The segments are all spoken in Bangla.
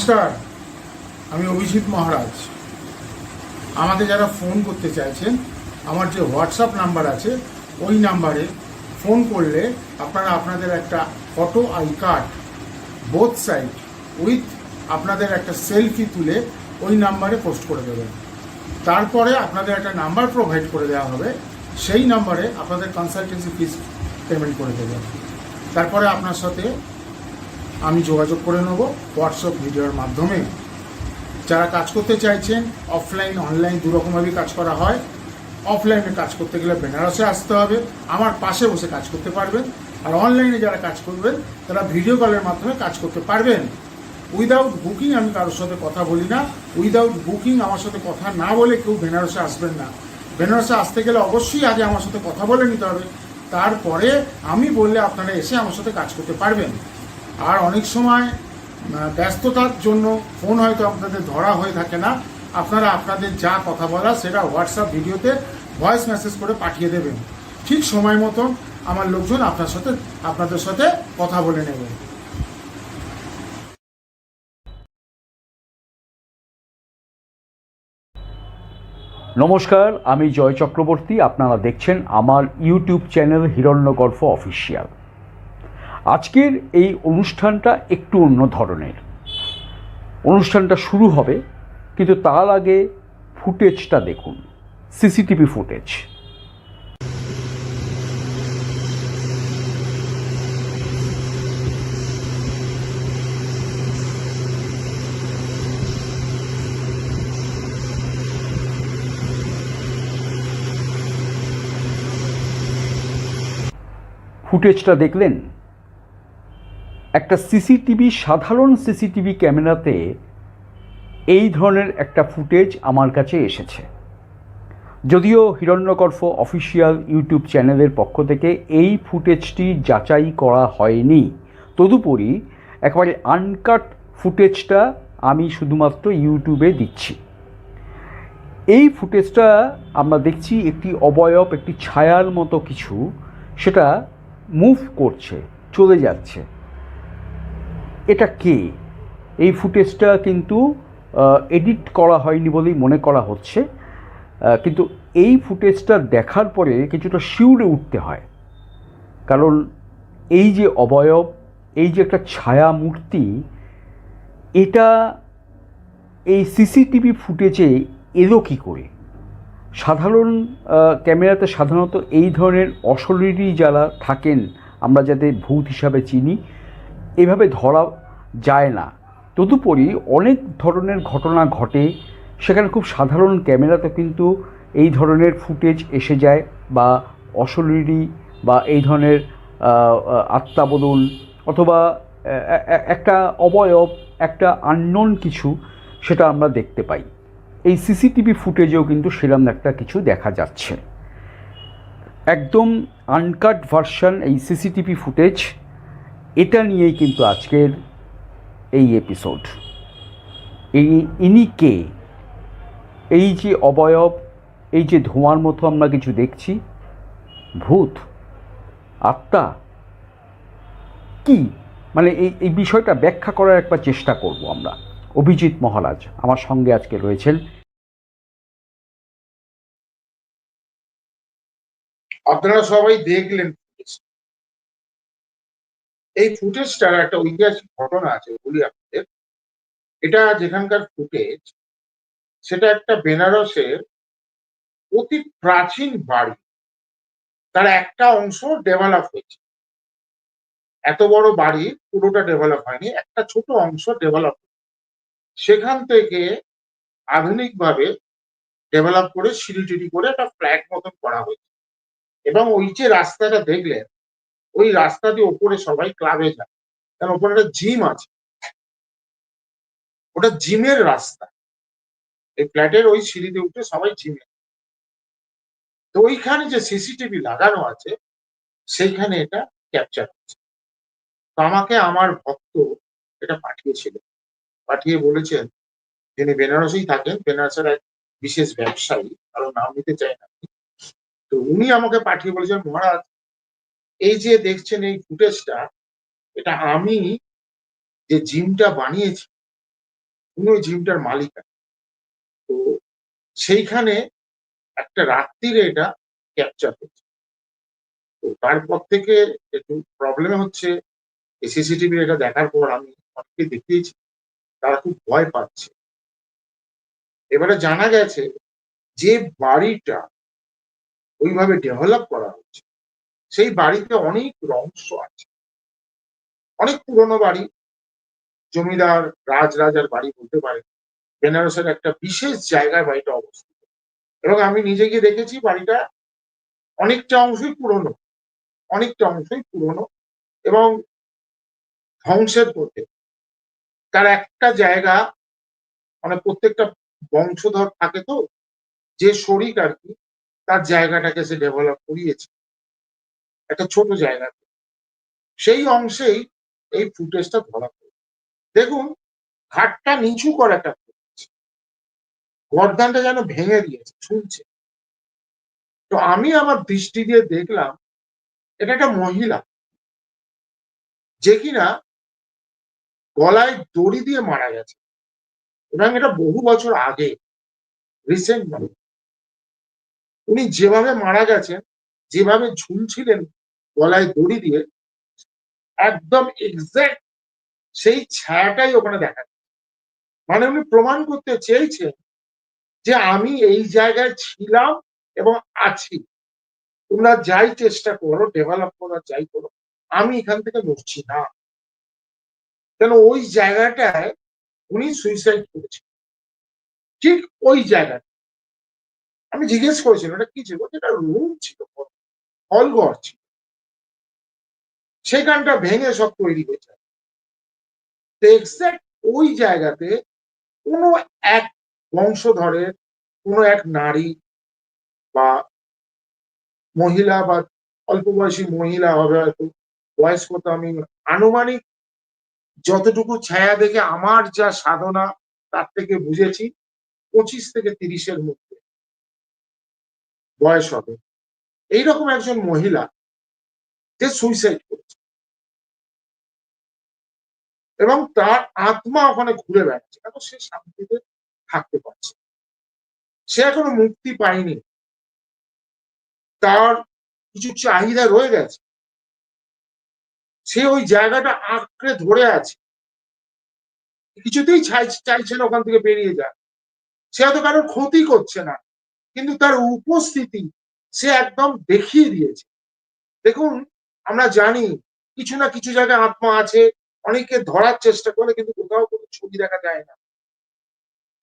নমস্কার, আমি অভিজিৎ মহারাজ। আমাকে যারা ফোন করতে চাইছেন, আমার যে হোয়াটসঅ্যাপ নাম্বার আছে, ওই নাম্বারে ফোন করলে আপনারা আপনাদের একটা photo I card, both side with আপনাদের একটা সেলফি তুলে ওই নাম্বারে পোস্ট করে দেবেন। তারপরে আপনাদের একটা নাম্বার প্রোভাইড করে দেওয়া হবে, সেই নাম্বারে আপনাদের কনসালটেন্সি ফিস পেমেন্ট করে দেবেন। তারপরে আপনার সাথে আমি যোগাযোগ করে নেব হোয়াটসঅ্যাপ ভিডিওর মাধ্যমে। যারা কাজ করতে চাইছেন অফলাইন অনলাইন দুরকমভাবেই কাজ করা হয়। অফলাইনে কাজ করতে গেলে বেনারসে আসতে হবে, আমার পাশে বসে কাজ করতে পারবেন। আর অনলাইনে যারা কাজ করবেন, তারা ভিডিও কলের মাধ্যমে কাজ করতে পারবেন। উইদাউট বুকিং আমি কারোর সাথে কথা বলি না। উইদাউট বুকিং আমার সাথে কথা না বলে কেউ বেনারসে আসবেন না। বেনারসে আসতে গেলে অবশ্যই আগে আমার সাথে কথা বলে নিতে হবে। তারপরে আমি বললে আপনারা এসে আমার সাথে কাজ করতে পারবেন। আর অনেক সময় ব্যস্ততার জন্য ফোন হয়তো আপনাদের ধরা হয়ে থাকে না। আপনারা আপনাদের যা কথা বলা সেটা হোয়াটসঅ্যাপ ভিডিওতে ভয়েস মেসেজ করে পাঠিয়ে দেবেন। ঠিক সময় মতন আমার লোকজন আপনার সাথে, আপনাদের সাথে কথা বলে নেবে। নমস্কার, আমি জয় চক্রবর্তী। আপনারা দেখছেন আমার ইউটিউব চ্যানেল হিরণ্যগর্ভ অফিসিয়াল আজকের এই অনুষ্ঠানটা একটু অন্য ধরনের। অনুষ্ঠানটা শুরু হবে, কিন্তু তার আগে ফুটেজটা দেখুন, সিসিটিভি ফুটেজ। ফুটেজটা দেখলেন? একটা সিসিটিভি, সাধারণ সিসিটিভি ক্যামেরাতে এই ধরনের একটা ফুটেজ আমার কাছে এসেছে। যদিও হিরণ্যকর্ফ অফিসিয়াল ইউটিউব চ্যানেলের পক্ষ থেকে এই ফুটেজটি যাচাই করা হয়নি। তদুপরি একেবারে আনকাট ফুটেজটা আমি শুধুমাত্র ইউটিউবে দিচ্ছি। এই ফুটেজটা আমরা দেখছি একটি অবয়ব, একটি ছায়ার মতো কিছু, সেটা মুভ করছে, চলে যাচ্ছে। এটা কে? এই ফুটেজটা কিন্তু এডিট করা হয়নি বলেই মনে করা হচ্ছে। কিন্তু এই ফুটেজটা দেখার পরে কিছুটা শিউরে উঠতে হয়। কারণ এই যে অবয়ব, এই যে একটা ছায়া মূর্তি, এটা এই সিসিটিভি ফুটেজে এলো কী করে? সাধারণ ক্যামেরাতে সাধারণত এই ধরনের অশরীরী যারা থাকেন, আমরা যাদের ভূত হিসাবে চিনি এভাবে ধরা যায় না। তদুপরি অনেক ধরনের ঘটনা ঘটে, সেখানে খুব সাধারণ ক্যামেরাতে কিন্তু এই ধরনের ফুটেজ এসে যায় বা অশরীরী বা এই ধরনের আত্মাবদন অথবা একটা অবয়ব, একটা আননোন কিছু সেটা আমরা দেখতে পাই। এই সিসিটিভি ফুটেজেও কিন্তু সেরকম একটা কিছু দেখা যাচ্ছে। একদম আনকাট ভার্সন এই সিসিটিভি ফুটেজ এটা নিয়েই কিন্তু আজকের এই এপিসোড এই ইনি কে? এই যে অবয়ব, এই যে ধোঁয়ার মতো আমরা কিছু দেখছি, ভূত, আত্মা, কি? মানে এই এই বিষয়টা ব্যাখ্যা করার একবার চেষ্টা করব আমরা। অভিজিৎ মহারাজ আমার সঙ্গে আজকে রয়েছেন। আপনারা সবাই দেখলেন। এই ফুটেজটার একটা ঐতিহাসিক ঘটনা আছে, বলি আপনাদের। এটা যেখানকার ফুটেজ সেটা একটা বেনারসের অতি প্রাচীন বাড়ি। তার একটা অংশ ডেভেলপ হয়েছে। এত বড় বাড়ি পুরোটা ডেভেলপ হয়নি, একটা ছোট অংশ ডেভেলপ সেখান থেকে আধুনিকভাবে ডেভেলপ করে সিঁড়ি টিড়ি করে একটা ফ্ল্যাট মতন করা হয়েছে। এবং ওই যে রাস্তাটা দেখলেন ওই রাস্তা দিয়ে ওপরে সবাই ক্লাবে যায়। কারণ ওপরে একটা জিম আছে। ওটা জিমের রাস্তা। এই ফ্ল্যাটের ওই সিঁড়িতে উঠে সবাই জিমে তো ওইখানে যে সিসিটিভি লাগানো আছে, সেইখানে এটা ক্যাপচার হচ্ছে। তো আমাকে আমার ভক্ত এটা পাঠিয়েছিল। পাঠিয়ে বলেছেন তিনি বেনারসেই থাকেন, বেনারসের এক বিশেষ ব্যবসায়ী, কারও নাম নিতে চাই না তো উনি আমাকে পাঠিয়ে বলেছেন, মহারাজ এই যে দেখছেন এই ফুটেজটা, এটা আমি যে জিমটা বানিয়েছি উনি জিমটার মালিক। তো সেইখানে একটা রাত্রিরে এটা ক্যাপচার হচ্ছে তো তারপর থেকে একটু প্রবলেম হচ্ছে সিসিটিভি এটা দেখার পর আমি অনেককে দেখিয়েছি, তারা খুব ভয় পাচ্ছে এবারে জানা গেছে যে বাড়িটা ওইভাবে ডেভেলপ করা সেই বাড়িতে অনেক রহস্য আছে। অনেক পুরনো বাড়ি। জমিদার, রাজরাজার বাড়ি বলতে পারে বেনারসের একটা বিশেষ জায়গায় বাড়িটা অবস্থিত। এবং আমি নিজে গিয়ে দেখেছি বাড়িটা অনেকটা অংশই পুরনো। অনেকটা অংশই পুরনো এবং ধ্বংসের পথে। তার একটা জায়গা মানে প্রত্যেকটা বংশধর থাকে তো, যে শরিক আর কি, তার জায়গাটাকে সে ডেভেলপ করিয়েছে। একটা ছোট জায়গা। সেই অংশেই এই ফুটেজটা ধরা পড়ে। দেখুন, ঘাটটা নিচু করে একটা গর্দানটা যেন ভেঙে দিয়েছে শুনছে তো আমি আমার দৃষ্টি দিয়ে দেখলাম, এটা একটা মহিলা। যে কিনা গলায় দড়ি দিয়ে মারা গেছে। এবং এটা বহু বছর আগে রিসেন্ট উনি যেভাবে মারা গেছেন, যেভাবে ঝুলছিলেন গলায় দড়ি দিয়ে একদম এক্সাক্ট সেই ছায়াটাই ওখানে দেখা মানে উনি প্রমাণ করতে চেয়েছেন যে আমি এই জায়গায় ছিলাম এবং আছি। তোমরা যাই চেষ্টা করো ডেভেলপ করার যাই করো, আমি এখান থেকে নড়ছি না। কেন ওই জায়গাটায় উনি সুইসাইড করেছেন। ঠিক ওই জায়গাটা আমি জিজ্ঞেস করেছিলাম ওটা কি ছিল? এটা রুম ছিল হল ঘর ছিল। সেখানটা ভেঙে সব তৈরি হয়েছে এক্সাক্ট ওই জায়গাতে কোনো এক বংশধরের, কোনো এক নারী বা মহিলা বা অল্প বয়সী মহিলা হবে হয়তো বয়স কত আমি আনুমানিক যতটুকু ছায়া দেখে আমার যা সাধনা তার থেকে বুঝেছি, পঁচিশ থেকে তিরিশের মধ্যে বয়স হবে। এইরকম একজন মহিলা যে সুইসাইড করেছে। এবং তার আত্মা ওখানে ঘুরে বেড়াচ্ছে। কেন? সে শান্তিতে থাকতে পারছে সে এখনও মুক্তি পায়নি। তার কিছু চাহিদা রয়ে গেছে। সে ওই জায়গাটা আঁকড়ে ধরে আছে। কিছুতেই চাই- চাইছে না ওখান থেকে বেরিয়ে যায় সে হয়তো কারোর ক্ষতি করছে না। কিন্তু তার উপস্থিতি সে একদম দেখিয়ে দিয়েছে। দেখুন, আমরা জানি কিছু না কিছু জায়গায় আত্মা আছে। অনেকে ধরার চেষ্টা করে, কিন্তু কোথাও কোনো ছবি দেখা যায় না।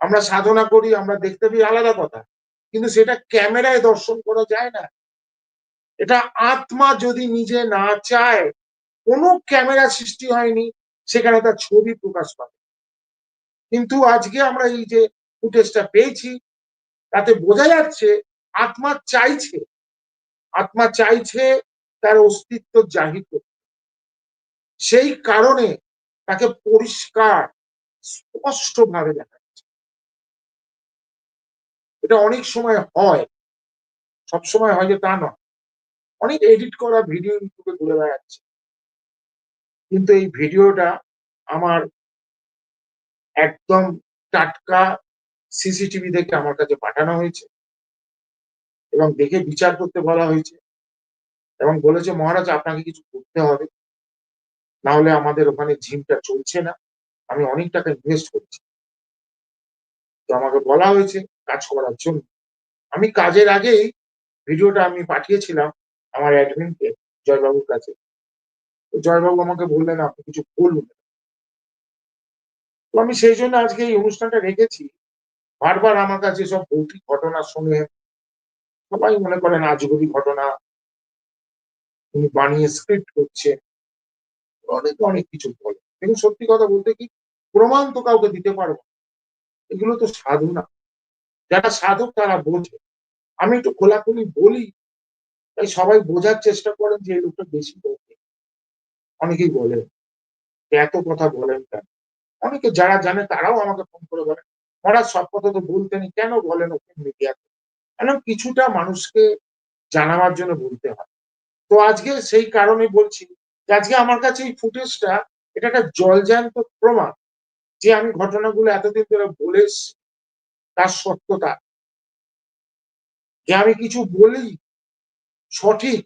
আমরা সাধনা করি, আমরা দেখতে পাই আলাদা কথা, কিন্তু সেটা ক্যামেরায় দর্শন করা যায় না। এটা আত্মা যদি নিজে না চায়, কোনো ক্যামেরা সৃষ্টি হয়নি, সেখানে তার ছবি প্রকাশ পাবে। কিন্তু আজকে আমরা এই যে ফুটেজটা পেয়েছি, তাতে বোঝা যাচ্ছে আত্মা চাইছে আত্মা চাইছে তার অস্তিত্ব জাহির সেই কারণে তাকে পরিষ্কার স্পষ্ট ভাবে দেখা যাচ্ছে। এটা অনেক সময় হয়। সব সময় হয় যে তা নয়। অনেক এডিট করা ভিডিও ইউটিউবে ঘুরে বেড়াচ্ছে। কিন্তু এই ভিডিওটা আমার একদম টাটকা সিসিটিভি দেখে আমার কাছে পাঠানো হয়েছে এবং দেখে বিচার করতে বলা হয়েছে এবং বলেছে, মহারাজ, আপনাকে কিছু করতে হবে। না হলে আমাদের ওখানে জিমটা চলছে না। আমি অনেক টাকা ইনভেস্ট করছি। তো আমাকে বলা হয়েছে কাজ করার জন্য। আমি কাজের আগেই ভিডিওটা আমি পাঠিয়েছিলাম আমার অ্যাডমিনকে জয়বাবুর কাছে। তো জয়বাবু আমাকে বললেন, আপনি কিছু বলুন। তো আমি সেই জন্য আজকে এই অনুষ্ঠানটা রেখেছি। বারবার আমার কাছে সব ভৌতিক ঘটনা শুনে সবাই মনে করেন আজগবি ঘটনা। উনি বানিয়ে স্ক্রিপ্ট করছে অনেক অনেক কিছু বলে। কিন্তু সত্যি কথা বলতে কি, প্রমাণ তো কাউকে দিতে পারব এগুলো তো সাধনা যারা সাধক তারা বোঝে। আমি একটু খোলাখুলি বলি, তাই সবাই বোঝার চেষ্টা করেন যে এই লোকটা বেশি বোঝে অনেকেই বলেন এত কথা বলেন কেন? অনেকে যারা জানে তারাও আমাকে ফোন করে বলে মহারাজ সব কথা তো বলতেনি, কেন বলেন ওপেন মিডিয়াতে? কেন কিছুটা মানুষকে জানাবার জন্য বলতে হয়? তো আজকে সেই কারণে বলছি আজকে আমার কাছে এই ফুটেজটা, এটা একটা জলজান্ত প্রমাণ যে আমি ঘটনাগুলো এতদিন ধরে বলে তার সত্যতা। যে আমি কিছু বলি সঠিক,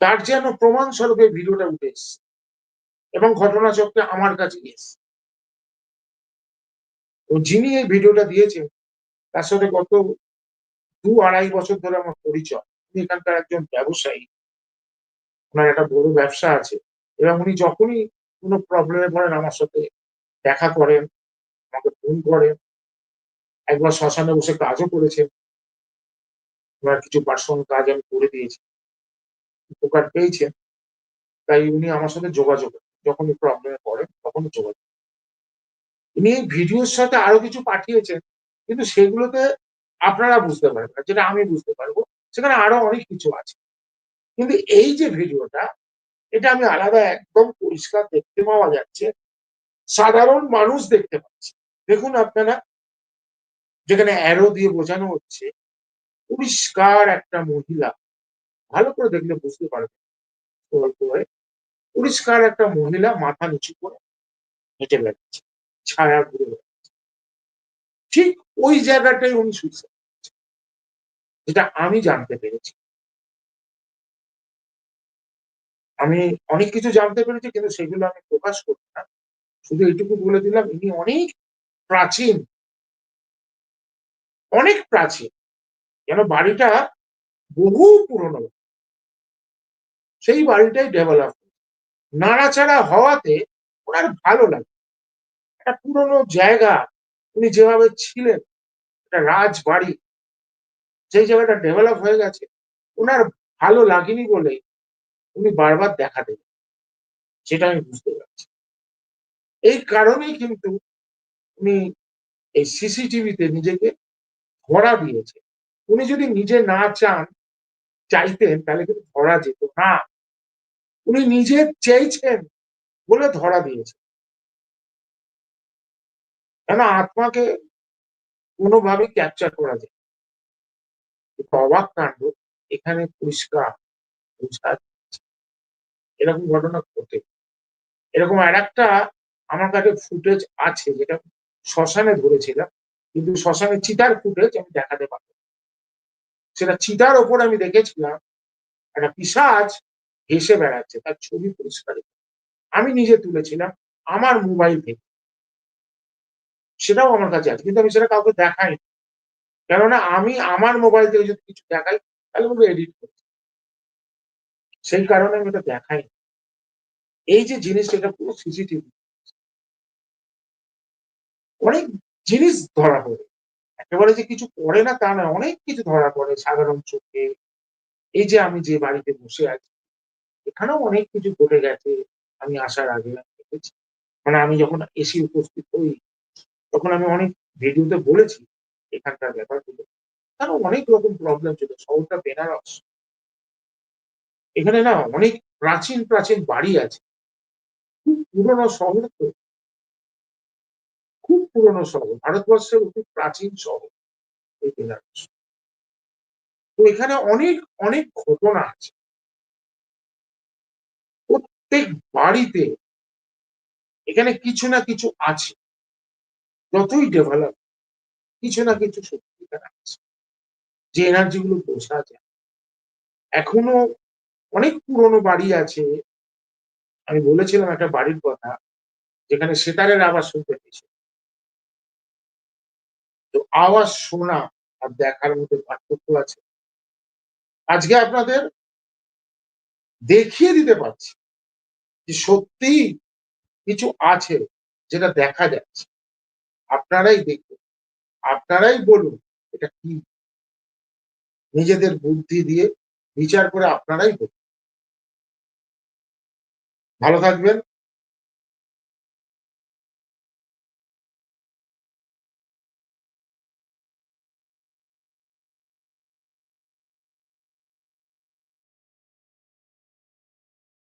তার যেন প্রমাণ স্বরূপে ভিডিওটা উঠে এসছে এবং ঘটনাচক্রে আমার কাছে এসছে। তো যিনি এই ভিডিওটা দিয়েছেন, তার সাথে গত দু আড়াই বছর ধরে আমার পরিচয়। উনি এখানকার একজন ব্যবসায়ী। ওনার একটা বড় ব্যবসা আছে। এবং উনি যখনই কোনো প্রবলেমে পড়েন, আমার সাথে দেখা করেন, আমাকে ফোন করেন, একবার শ্মশানে বসে কাজও করেছেন। ওনার কিছু পার্সোনাল কাজ আমি করে দিয়েছি। উপকার পেয়েছেন। তাই উনি আমার সাথে যোগাযোগ। যখনই প্রবলেমে পড়েন, তখনই যোগাযোগ। উনি এই ভিডিওর সাথে আরও কিছু পাঠিয়েছেন, কিন্তু সেগুলোতে আপনারা বুঝতে পারবেন যেটা আমি বুঝতে পারব, সেখানে আরও অনেক কিছু আছে। কিন্তু এই যে ভিডিওটা, এটা আমি আলাদা একদম পরিষ্কার দেখতে পাওয়া যাচ্ছে। সাধারণ মানুষ দেখতে পাচ্ছে। দেখুন আপনারা, যেখানে অ্যারো দিয়ে বোঝানো হচ্ছে, পরিষ্কার একটা মহিলা, ভালো করে দেখলে বুঝতে পারবে করে, পরিষ্কার একটা মহিলা মাথা নিচু করে হেঁটে বেড়াচ্ছে, ছায়া ঘুরে বেড়াচ্ছে। ঠিক ওই জায়গাটাই উনি সুইসাইড যেটা আমি জানতে পেরেছি। আমি অনেক কিছু জানতে পেরেছি, কিন্তু সেগুলো আমি প্রকাশ করব না। শুধু এইটুকু বলে দিলাম, ইনি অনেক প্রাচীন। অনেক প্রাচীন। যেন বাড়িটা বহু পুরনো। সেই বাড়িটাই ডেভেলপ নাড়াচাড়া হওয়াতে ওনার ভালো লাগে। একটা পুরনো জায়গা উনি যেভাবে ছিলেন, একটা রাজবাড়ি সেই জায়গাটা ডেভেলপ হয়ে গেছে, ওনার ভালো লাগেনি বলে উনি বারবার দেখা দেবেন সেটা আমি বুঝতে পারছি। এই কারণেই কিন্তু উনি এই সিসিটিভিতে নিজেকে ধরা দিয়েছে। উনি যদি নিজে না চান, চাইতেন, তাহলে কিন্তু ধরা যেত না। উনি নিজে চেয়েছেন বলে ধরা দিয়েছে। কেন আত্মাকে কোনোভাবে ক্যাপচার করা যায় অবাক কাণ্ড, এখানে পরিষ্কার। বোঝা। এরকম ঘটনা ঘটে এরকম আর একটা আমার কাছে ফুটেজ আছে যেটা শ্মশানে ধরেছিলাম, কিন্তু শ্মশানে চিতার ফুটেজ আমি দেখাতে পারব। সেটা চিতার ওপর আমি দেখেছিলাম, একটা পিসাজ হেসে বেড়াচ্ছে, তার ছবি পরিষ্কার আমি নিজে তুলেছিলাম আমার মোবাইল থেকে সেটাও আমার কাছে আছে, কিন্তু আমি সেটা কাউকে দেখাই কেননা আমি আমার মোবাইল থেকে যদি কিছু দেখাই, তাহলে আমাকে এডিট হবে। সেই কারণে আমি এটা দেখাই এই যে জিনিসটা, এটা পুরো সিসিটিভি অনেক জিনিস ধরা পড়ে। একেবারে যে কিছু পড়ে না তা না অনেক কিছু ধরা পড়ে সাধারণ চোখে। এই যে আমি যে বাড়িতে বসে আছি, এখানেও অনেক কিছু ঘটে গেছে, আমি আসার আগে দেখেছি। মানে আমি যখন এসি উপস্থিত হই, তখন আমি অনেক ভিডিওতে বলেছি, এখানকার ব্যাপারগুলো। কারণ অনেক রকম প্রবলেম ছিল, শহরটা বেনারস। এখানে না অনেক প্রাচীন প্রাচীন বাড়ি আছে। খুব পুরনো শহর তো। খুব পুরনো শহর। ভারতবর্ষের অতি প্রাচীন শহর এই বেনারস। তো এখানে অনেক অনেক ঘটনা আছে। প্রত্যেক বাড়িতে এখানে কিছু না কিছু আছে। যতই ডেভেলপ কিছু না কিছু সত্যি এখানে আছে। যে এনার্জি গুলো বোঝা যায়। এখনও অনেক পুরনো বাড়ি আছে। আমি বলেছিলাম একটা বাড়ির কথা, যেখানে সেতারের আওয়াজ শুনতে পেয়েছি। তো আওয়াজ শোনা আর দেখার মধ্যে পার্থক্য আছে। আজকে আপনাদের দেখিয়ে দিতে পারছি যে সত্যি কিছু আছে যেটা দেখা যাচ্ছে। আপনারাই দেখুন, আপনারাই বলুন এটা কি। নিজেদের বুদ্ধি দিয়ে বিচার করে আপনারাই বলুন। ভালো থাকবেন।